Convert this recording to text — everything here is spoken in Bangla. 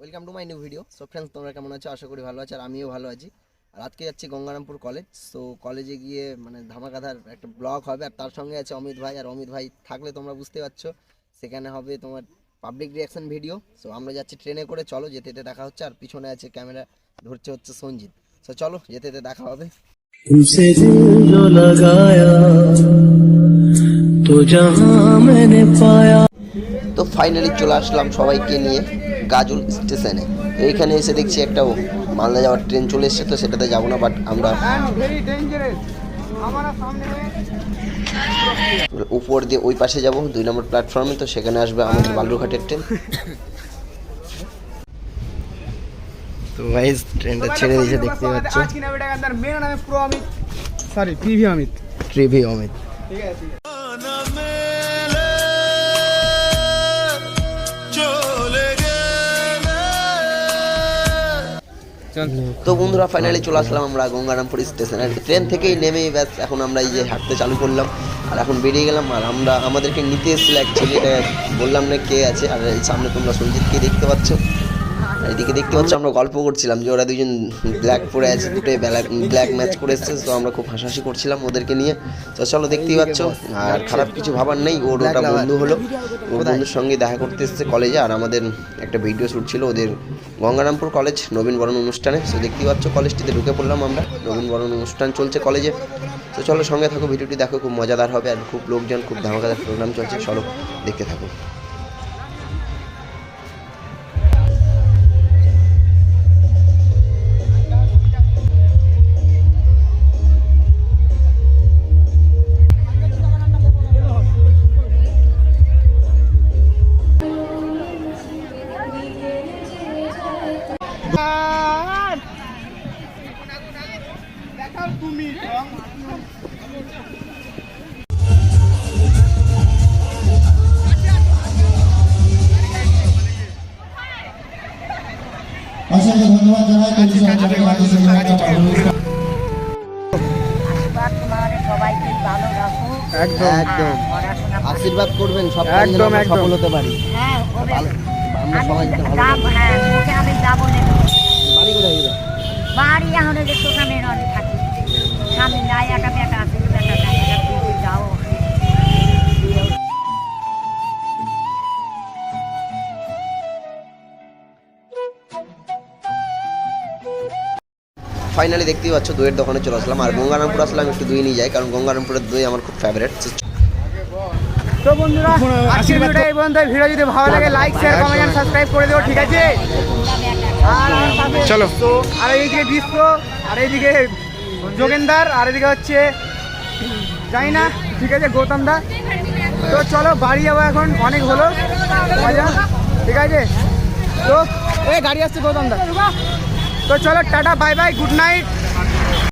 Welcome to my new video so friends তোমরা কেমন আছো? আশা করি ভালো আছো আর আমিও ভালো আছি। আর আজকে যাচ্ছি গঙ্গারামপুর কলেজ সো কলেজে গিয়ে মানে ধামাকাধার একটা ব্লগ হবে। আর তার সঙ্গে আছে অমিত ভাই। আর অমিত ভাই থাকলে তোমরা বুঝতে পারছ, সেখানে হবে তোমার পাবলিক রিয়াকশন ভিডিও সো আমরা যাচ্ছি ট্রেনে করে চলো যেতে যেতে দেখা হচ্ছে আর পিছনে আছে ক্যামেরা ধরছে হচ্ছে সঞ্জিত। সো চলো যেতে যেতে দেখা হবে। তো ফাইনালি চলে আসলাম সবাইকে নিয়ে গাজল স্টেশনে এইখানে এসে দেখছি একটা মালদা যাওয়ার ট্রেন চলে এসছে তো সেটাতে যাব না বাট আমরা উপর দিয়ে ওই পাশে যাব দুই নম্বর প্ল্যাটফর্মে তো সেখানে আসবে আমাদের বালুরঘাটের ট্রেন তো গাইস ট্রেনটা ছেড়ে দিয়েছে দেখতে পাচ্ছ। আজকে না বেটা গান্দার মেন নামে প্রো অমিত সরি প্রিভি অমিত। প্রিভি অমিত। ঠিক আছে। তো বন্ধুরা ফাইনালি চলে আসলাম আমরা গঙ্গারামপুর স্টেশনে ট্রেন থেকেই নেমেই ব্যাস এখন আমরা এই যে হাঁটতে চালু করলাম। আর এখন বেরিয়ে গেলাম আর আমরা আমাদেরকে নিতে এসেছিল অ্যাকচুয়ালি এটা বললাম না কে আছে আর এই সামনে তোমরা সঞ্জিতকে দেখতে পাচ্ছ। এদিকে দেখতে পাচ্ছ আমরা গল্প করছিলাম যে ওরা দুজন ব্ল্যাক পরে আছে দুটোই ব্ল্যাক ব্ল্যাক ম্যাচ করে এসছে তো আমরা খুব হাসাহাসি করছিলাম ওদেরকে নিয়ে। তো চলো দেখতেই পাচ্ছ আর খারাপ কিছু ভাবার নেই ওর ওটা বন্ধু হলো। ওর বন্ধুর সঙ্গে দেখা করতে এসেছে কলেজে আর আমাদের একটা ভিডিও শ্যুট ছিল ওদের গঙ্গারামপুর কলেজ নবীন বরণ অনুষ্ঠানে। সে দেখতেই পাচ্ছ, কলেজটিতে ঢুকে পড়লাম আমরা। নবীন বরণ অনুষ্ঠান চলছে কলেজে। তো চলো সঙ্গে থাকো, ভিডিওটি দেখো, খুব মজাদার হবে আর খুব লোকজন, খুব ধামাকাদার প্রোগ্রাম চলছে। চলো দেখতে থাকো। তুমি অসংখ্য ধন্যবাদ জানাই আশীর্বাদ তোমাদের সবাইকে ভালো রাখো একদম একদম আশীর্বাদ করবেন সব একদম, একদম। সফল হতে পারি হ্যাঁ আমরা সবাই যাতে ভালো হ্যাঁ মুখে আমি যাব না। বাড়ি কোথায় এবার? বাড়ি এখন যে দোকানে রনি থাকি। স্বামী নাই একা বেটা আছে বেটা নাই যাও। ফাইনালি দেখতেই পাচ্ছ দইয়ের দোকানে চলে আসলাম। আর গঙ্গারামপুর আসলাম একটু দই নিয়ে যাই কারণ গঙ্গারামপুরের দই আমার খুব ফেভারিট তো বন্ধুরা আজকের ভিডিওটা এই পর্যন্ত ভিডিও যদি ভালো লাগে লাইক শেয়ার কমেন্ট সাবস্ক্রাইব করে দিও ঠিক আছে? আর চলো। তো আর এইদিকে দৃশ্য আর এইদিকে যোগেন্দার আর এদিকে হচ্ছে জানি না ঠিক আছে গৌতম দা। তো চলো বাড়ি যাব এখন অনেক হলো। মজা ঠিক আছে? তো এই গাড়ি আসছে গৌতম দা। তো চলো tata bye bye good night